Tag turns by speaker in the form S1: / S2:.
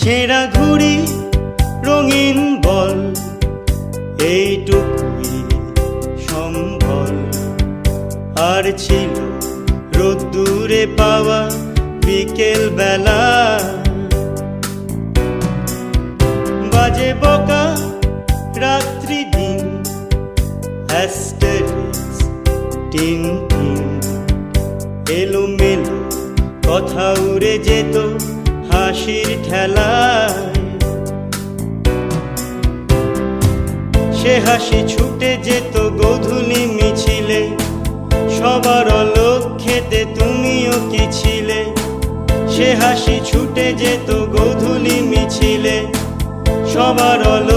S1: ছেঁড়া ঘুড়ি, রঙিন বল, এইটুকুই সম্বল আর ছিল রোদ্দুরে পাওয়া বিকেল বেলা বাজে বকা, রাত্রি দিন টিন টিন এলো মেলো কথা উড়ে যেত হাসির ঠেলায়। সে হাসি ছুটে যেত গধুলি মিছিলে। সবার লক্ষ্যেতে তুমিও কি ছিলে? সে হাসি ছুটে যেত গধুলি মিছিলে। সবার ছিলে